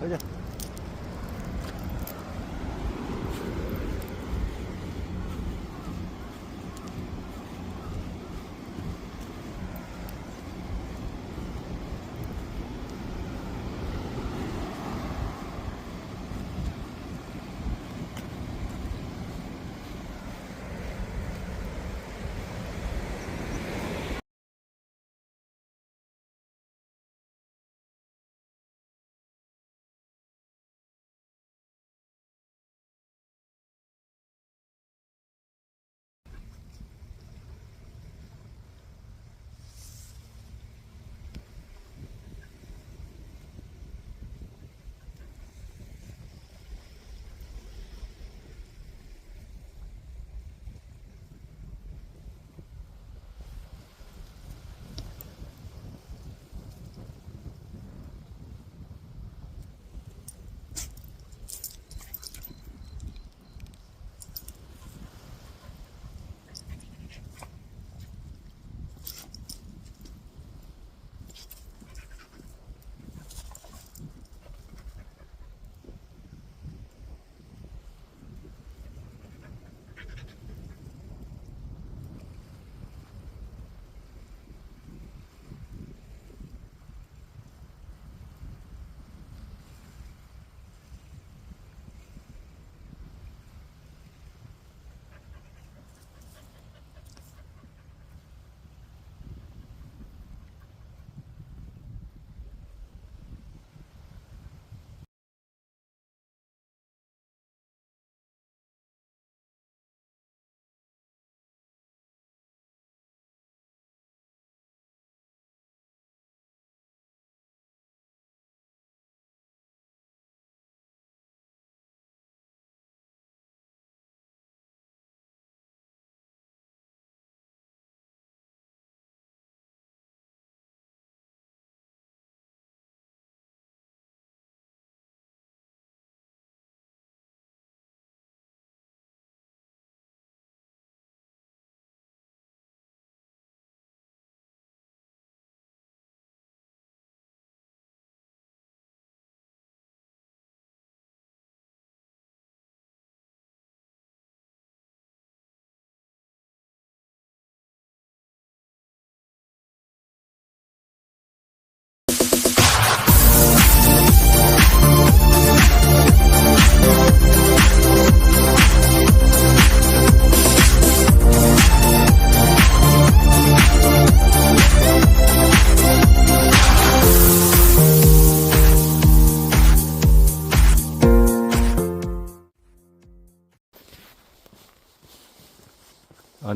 가자.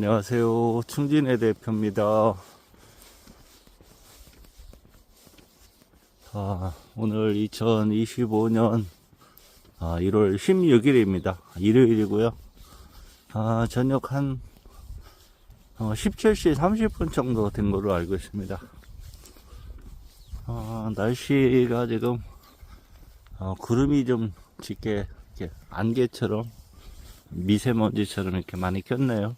안녕하세요. 충진의 대표입니다. 아, 오늘 2025년 1월 16일입니다. 일요일이고요. 아, 저녁 한 17시 30분 정도 된 걸로 알고 있습니다. 아, 날씨가 지금 어, 구름이 좀 짙게 안개처럼 미세먼지처럼 이렇게 많이 꼈네요.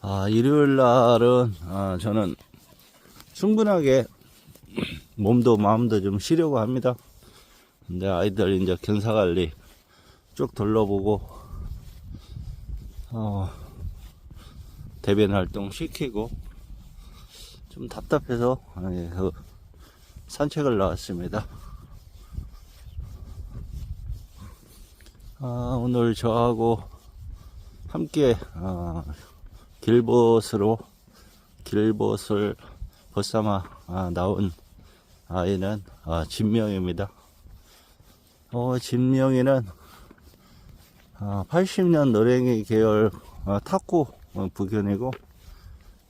아, 일요일 날은, 아, 저는 충분하게 몸도 마음도 좀 쉬려고 합니다. 근데 아이들 이제 견사 관리 쭉 둘러보고, 어, 대변 활동 시키고, 좀 답답해서, 예, 그 산책을 나왔습니다. 아, 오늘 저하고 함께, 아, 길벗으로 길벗을 벗삼아 아, 나온 아이는 아, 진명입니다. 어, 진명이는 아, 80년 노랭이 계열 아, 탁구 어, 부견이고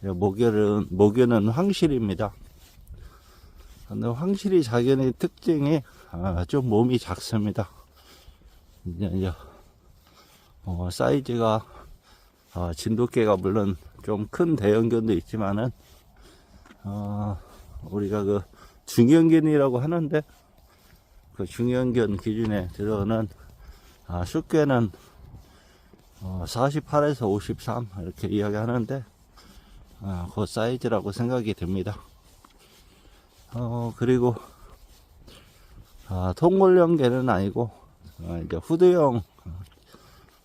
예, 목열은 목열은 황실입니다. 근데 황실이 자견의 특징이 아, 좀 몸이 작습니다. 이제 어, 사이즈가 어, 진돗개가 물론 좀 큰 대형견도 있지만은 어, 우리가 그 중형견이라고 하는데 그 중형견 기준에 들어오는 아, 숫개는 어, 48에서 53 이렇게 이야기하는데 아, 그 사이즈라고 생각이 됩니다. 어, 그리고 아, 통골령 개는 아니고, 어, 이제 후드형,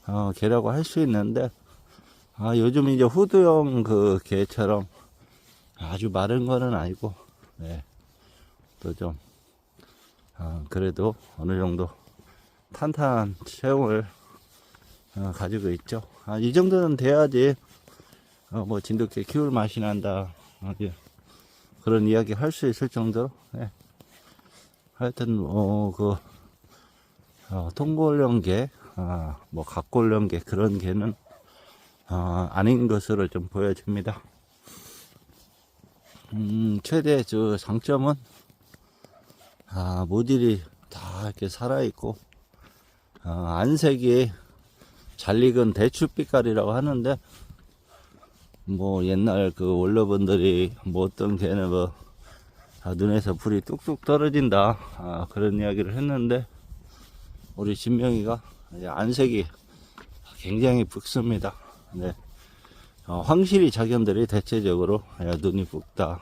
어, 개라고 할 수 있는데, 아, 요즘 이제 후드형 그 개처럼 아주 마른 거는 아니고, 네. 또 좀, 어, 그래도 어느 정도 탄탄한 체형을 어, 가지고 있죠. 아, 이 정도는 돼야지, 어, 뭐, 진돗개 키울 맛이 난다. 어, 예. 그런 이야기 할 수 있을 정도로, 예. 하여튼, 어, 그, 어, 통골령개, 아, 뭐, 각골령개, 그런 개는, 어, 아닌 것으로 좀 보여집니다. 음, 최대 저 장점은, 아, 모질이 다 이렇게 살아있고, 어, 안색이 잘 익은 대추빛깔이라고 하는데, 뭐, 옛날 그 원로분들이 뭐 어떤 개는 뭐, 아, 눈에서 불이 뚝뚝 떨어진다, 아, 그런 이야기를 했는데, 우리 진명이가 안색이 굉장히 붉습니다. 네. 어, 황실이 자견들이 대체적으로 야, 눈이 붉다.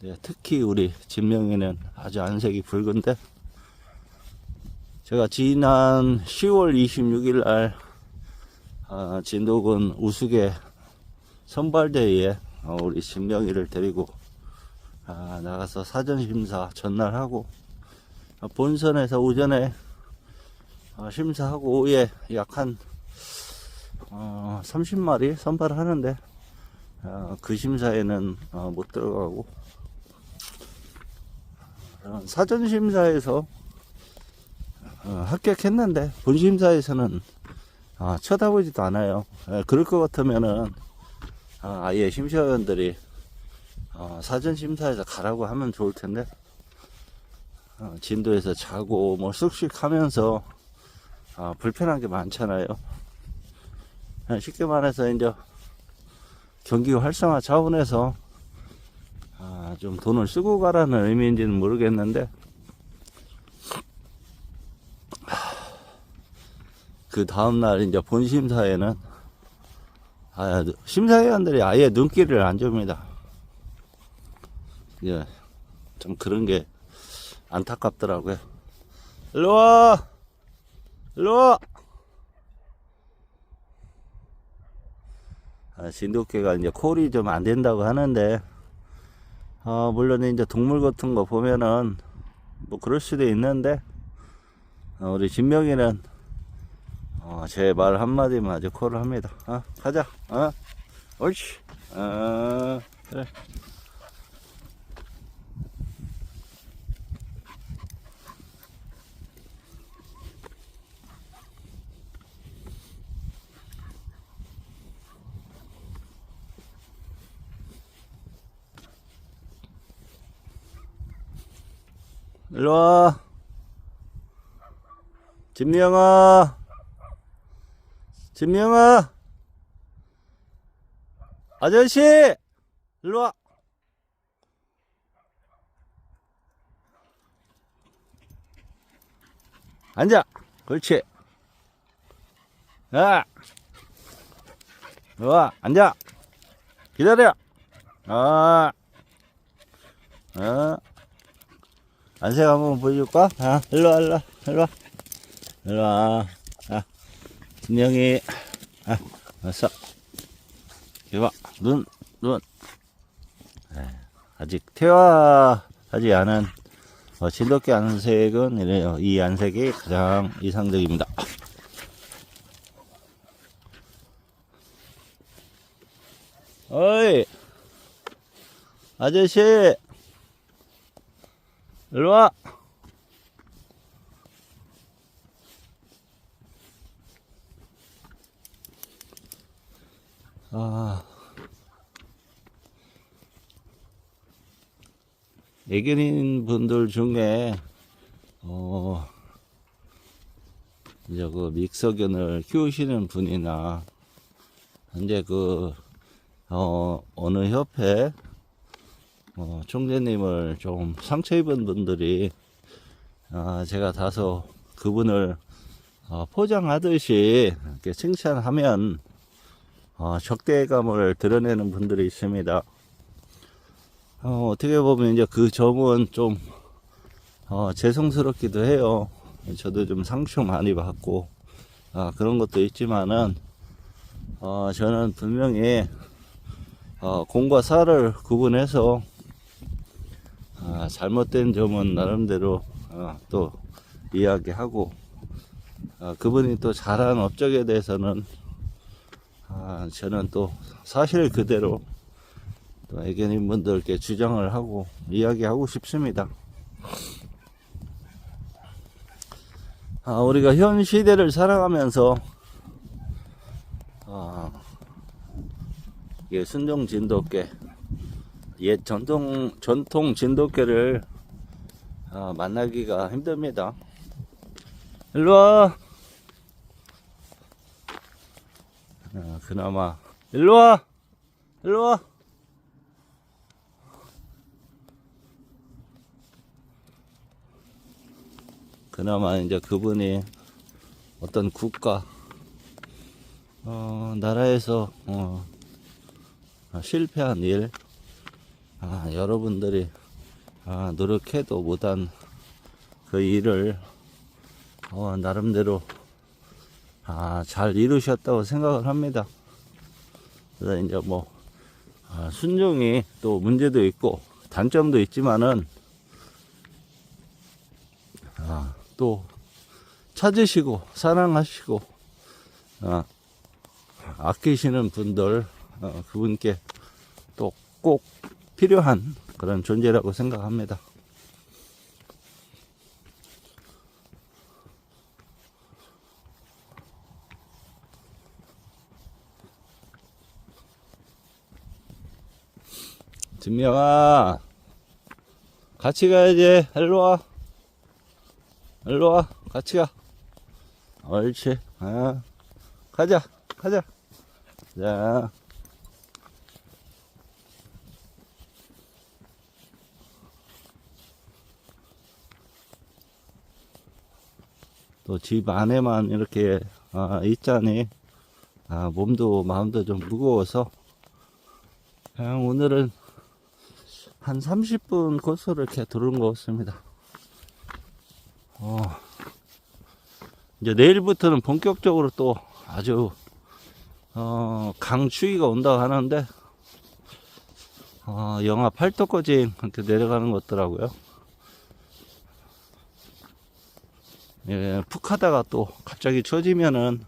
네, 특히 우리 진명이는 아주 안색이 붉은데 제가 지난 10월 26일 날 아, 진도군 우수계 선발대회에 어, 우리 진명이를 데리고 아, 나가서 사전심사 전날 하고 아, 본선에서 오전에 어, 심사하고 오후에 약한 어, 30마리 선발을 하는데 어, 그 심사에는 어, 못 들어가고 어, 사전 심사에서 어, 합격했는데 본 심사에서는 아, 쳐다보지도 않아요. 예, 그럴 것 같으면은 아, 아예 심사위원들이 어, 사전 심사에서 가라고 하면 좋을 텐데 어, 진도에서 자고 뭐 쑥쑥 하면서 아, 불편한 게 많잖아요. 아, 쉽게 말해서 이제 경기 활성화 차원에서 아, 좀 돈을 쓰고 가라는 의미인지는 모르겠는데 그 다음날 이제 본 심사에는 아, 심사위원들이 아예 눈길을 안 줍니다. 예, 좀 그런 게 안타깝더라고요. 일로 와! 일로 와! 진돗개가 이제 콜이 좀 안 된다고 하는데, 어, 물론 이제 동물 같은 거 보면은, 뭐 그럴 수도 있는데, 어, 우리 진명이는, 어, 제 말 한마디만 아주 콜을 합니다. 어, 가자. 어, 옳지. 어, 그래. 일로 와. 진명아. 진명아. 아저씨! 일로 와. 앉아. 그렇지. 야. 일로 와. 앉아. 기다려. 아. 아. 안색 한번 보여줄까? 아, 일로 와, 일로 와, 일로 와. 일로 와. 아, 진영이. 아, 왔어. 이리 봐. 눈, 눈. 에, 아직 퇴화하지 않은 어, 진돗개 안색은 이래요. 이 안색이 가장 이상적입니다. 어이! 아저씨! 일로 와. 아. 애견인 분들 중에, 어, 이제 그 믹서견을 키우시는 분이나, 이제 그, 어, 어느 협회, 어, 총재님을 좀 상처 입은 분들이 아, 제가 다소 그분을 어, 포장하듯이 이렇게 칭찬하면 어, 적대감을 드러내는 분들이 있습니다. 어, 어떻게 보면 이제 그 점은 좀 어, 죄송스럽기도 해요. 저도 좀 상처 많이 받고, 아, 그런 것도 있지만은, 어, 저는 분명히, 어, 공과 사를 구분해서, 아, 잘못된 점은 나름대로, 어, 또, 이야기하고, 아, 그분이 또 잘한 업적에 대해서는, 아, 저는 또 사실 그대로, 또 애견인 분들께 주장을 하고, 이야기하고 싶습니다. 아, 우리가 현 시대를 살아가면서 아, 예, 순종 진돗개, 옛 전통 전통 진돗개를 아, 만나기가 힘듭니다. 일로 와. 아, 그나마 일로 와. 일로 와. 그나마 이제 그분이 어떤 국가, 어, 나라에서, 어, 실패한 일, 아, 여러분들이, 아, 노력해도 못한 그 일을, 어, 나름대로, 아, 잘 이루셨다고 생각을 합니다. 그래서 이제 뭐, 아, 순종이 또 문제도 있고, 단점도 있지만은, 아, 또 찾으시고 사랑하시고 아, 아끼시는 분들 어, 그분께 또 꼭 필요한 그런 존재라고 생각합니다. 진명아 같이 가야지 일로 와. 일로 와. 같이 가. 옳지. 아, 가자. 가자. 자 또 집 안에만 이렇게 아, 있자니 아, 몸도 마음도 좀 무거워서 그냥 오늘은 한 30분 코스를 이렇게 도는 것 같습니다. 어, 이제 내일부터는 본격적으로 또 아주 어, 강추위가 온다고 하는데 어, 영하 8도까지 이렇게 내려가는 것 같더라고요. 예, 푹 하다가 또 갑자기 추워지면은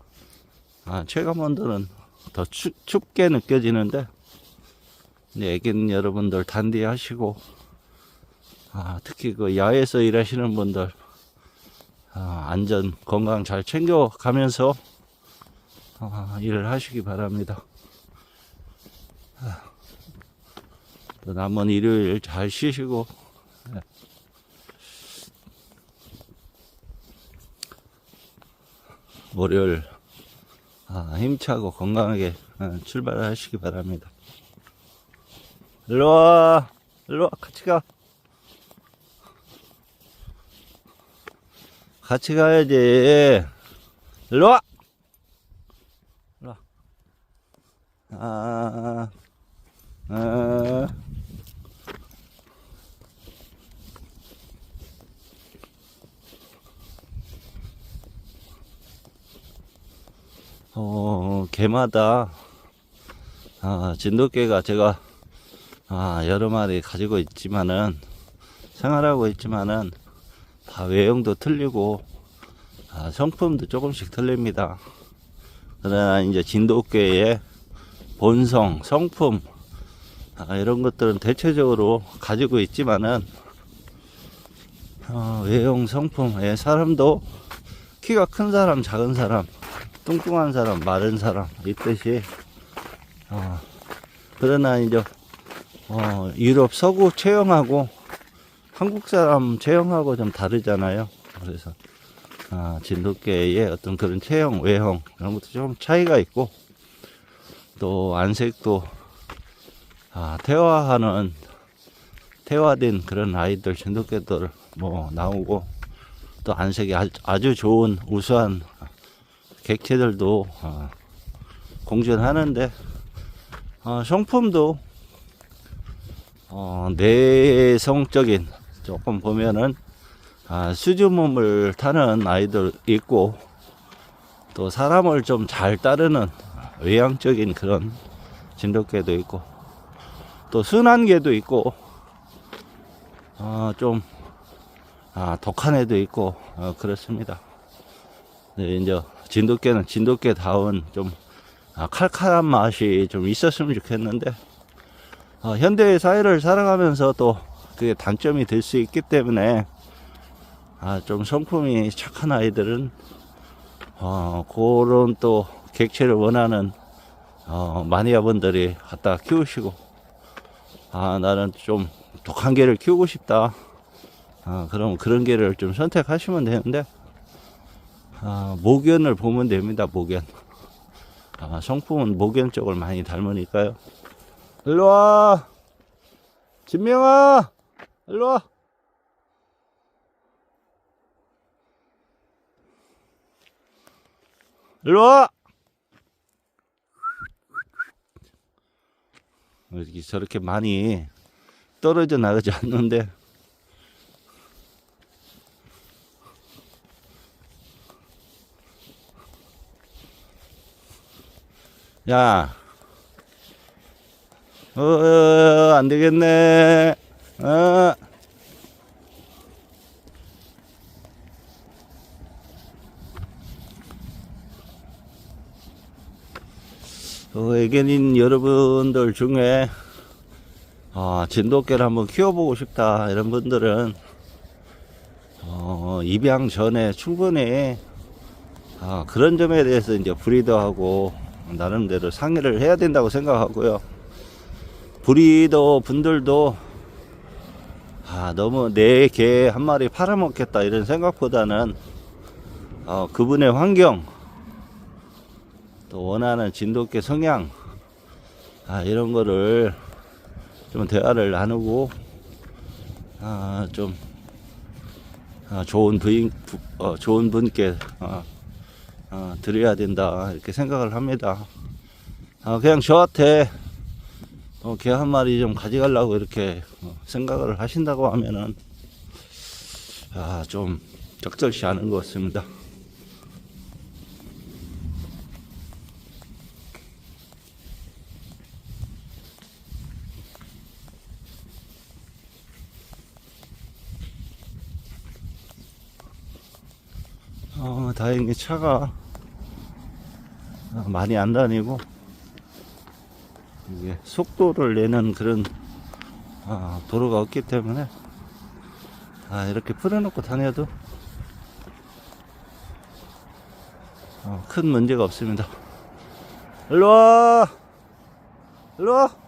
아, 체감온도는 더 추, 춥게 느껴지는데 네, 애견 여러분들 단디하시고 아, 특히 그 야외에서 일하시는 분들 아, 안전 건강 잘 챙겨가면서 아, 일을 하시기 바랍니다. 아, 또 남은 일요일 잘 쉬시고 월요일 아, 힘차고 건강하게 아, 출발하시기 바랍니다. 일로 와, 일로 와, 같이 가. 같이 가야지. 일로 와. 일로 와. 아, 아. 어, 개마다, 아, 진돗개가 제가, 아, 여러 마리 가지고 있지만은, 생활하고 있지만은, 다 외형도 틀리고, 아, 성품도 조금씩 틀립니다. 그러나 이제 진돗개의 본성, 성품, 아, 이런 것들은 대체적으로 가지고 있지만은, 어, 외형, 성품, 예, 사람도 키가 큰 사람, 작은 사람, 뚱뚱한 사람, 마른 사람 있듯이 어, 그러나 이제 어, 유럽 서구 체형하고 한국 사람 체형하고 좀 다르잖아요. 그래서 아, 진돗개의 어떤 그런 체형, 외형 이런 것도 좀 차이가 있고 또 안색도 아, 태화하는 태화된 그런 아이들 진돗개들 뭐 나오고 또 안색이 아주, 아주 좋은 우수한 객체들도 어, 공존하는데 어, 성품도 어, 내성적인 조금 보면은 아, 수줍음을 타는 아이들 있고 또 사람을 좀 잘 따르는 외향적인 그런 진돗개도 있고 또 순한 개도 있고 어, 좀 아, 독한 애도 있고 어, 그렇습니다. 네, 이제 진돗개는 진돗개다운 좀 아, 칼칼한 맛이 좀 있었으면 좋겠는데 어, 현대 사회를 살아가면서 또 그게 단점이 될 수 있기 때문에 아, 좀 성품이 착한 아이들은 어, 그런 또 객체를 원하는 어, 마니아분들이 갖다 키우시고 아 나는 좀 독한 개를 키우고 싶다. 아, 그럼 그런 개를 좀 선택하시면 되는데 아, 모견을 보면 됩니다 모견. 아, 성품은 모견 쪽을 많이 닮으니까요. 일로와! 진명아! 일로와! 일로와! 이렇게 저렇게 많이 떨어져 나가지 않는데 야, 어, 어, 안 되겠네. 어. 어, 애견인 여러분들 중에 아, 진돗개를 한번 키워보고 싶다 이런 분들은 어, 입양 전에 충분히 아, 그런 점에 대해서 이제 브리더하고 나름대로 상의를 해야 된다고 생각하고요. 브리더 분들도 아, 너무 내 개 한 마리 팔아먹겠다 이런 생각보다는 어, 그분의 환경 또 원하는 진돗개 성향 아, 이런 거를 좀 대화를 나누고 아, 좀 아, 좋은 부인 부- 어, 좋은 분께 어, 어, 드려야 된다 이렇게 생각을 합니다. 아, 그냥 저한테 어, 개 한 마리 좀 가져가려고 이렇게 어, 생각을 하신다고 하면은 아, 좀 적절치 않은 것 같습니다. 어, 다행히 차가 어, 많이 안 다니고 이게 속도를 내는 그런 아, 도로가 없기 때문에 아, 이렇게 풀어놓고 다녀도 어, 큰 문제가 없습니다. 일로 와! 일로 와!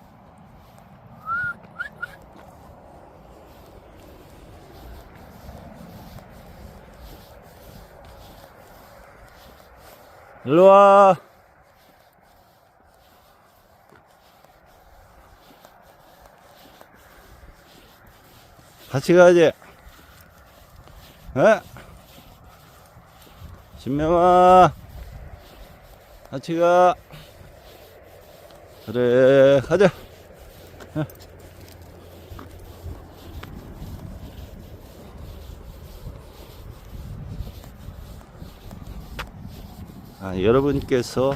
일로 와! 같이 가야지. 에? 신명아. 같이 가. 그래, 가자. 에. 아, 여러분께서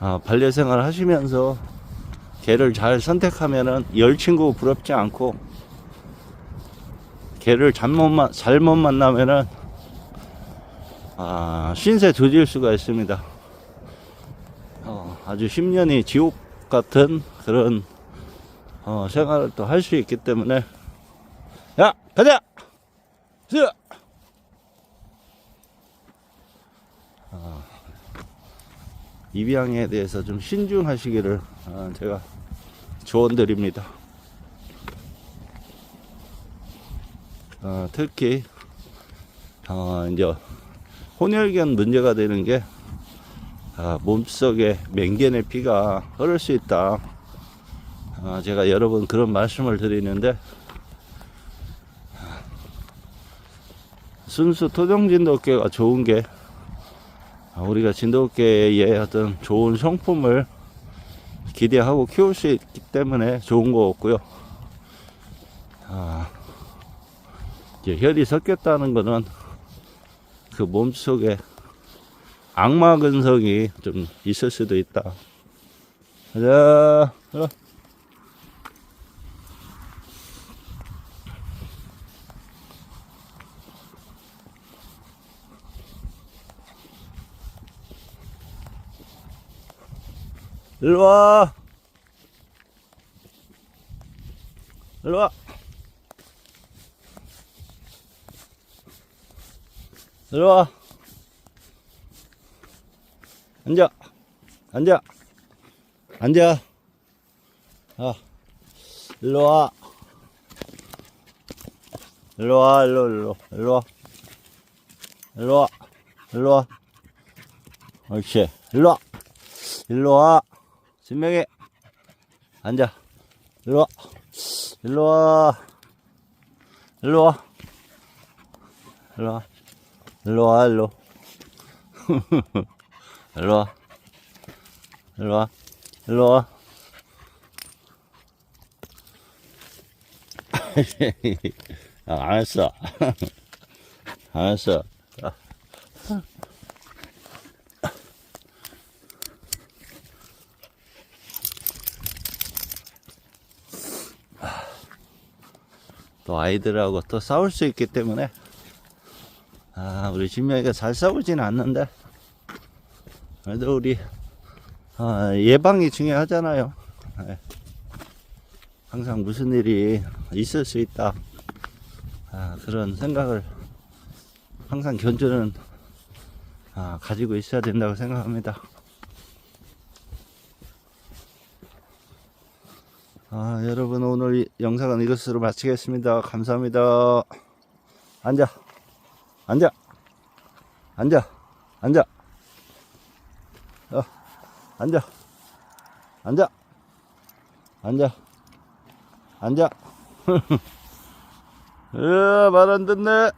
아, 반려생활 하시면서 개를 잘 선택하면은 열 친구 부럽지 않고 개를 잘못, 만- 잘못 만나면은 아, 신세 조질 수가 있습니다. 어, 아주 10년이 지옥 같은 그런 어, 생활을 또 할 수 있기 때문에 야 가자 자. 입양에 대해서 좀 신중하시기를 아, 제가 조언드립니다. 어, 특히 어, 이제 혼혈견 문제가 되는 게 아, 몸속에 맹견의 피가 흐를 수 있다. 아, 제가 여러 번 그런 말씀을 드리는데 아, 순수 토종 진돗개가 좋은 게 아, 우리가 진돗개의 어떤 좋은 성품을 기대하고 키울 수 있기 때문에 좋은 거 같고요. 아, 이제 혈이 섞였다는 거는 그 몸속에 악마 근성이 좀 있을 수도 있다. 가자, 들어. 일로 와. 일로 와. 일로 와. 앉아. 앉아. 앉아. 아. 일로 와. 일로 와, 일로, 일로, 일로 와. 일로 와. 일로 와. 옳지. 일로 와. 일로 와. 진명이. 앉아. 일로 와. 일로 와. 일로 와. 일로 와. 일로 와, 일로. 일로 와. 일로 와. 일로 와. 아, 안 했어. 안 했어. 또 아이들하고 또 싸울 수 있기 때문에 아 우리 진명이가 잘 싸우진 않는데 그래도 우리 아, 예방이 중요하잖아요. 예. 항상 무슨 일이 있을 수 있다. 아, 그런 생각을 항상 견주는 아, 가지고 있어야 된다고 생각합니다 아, 여러분 오늘 이 영상은 이것으로 마치겠습니다. 감사합니다. 앉아. 앉아. 앉아. 앉아. 어, 앉아. 앉아. 앉아. 앉아. 으, 말안 듣네.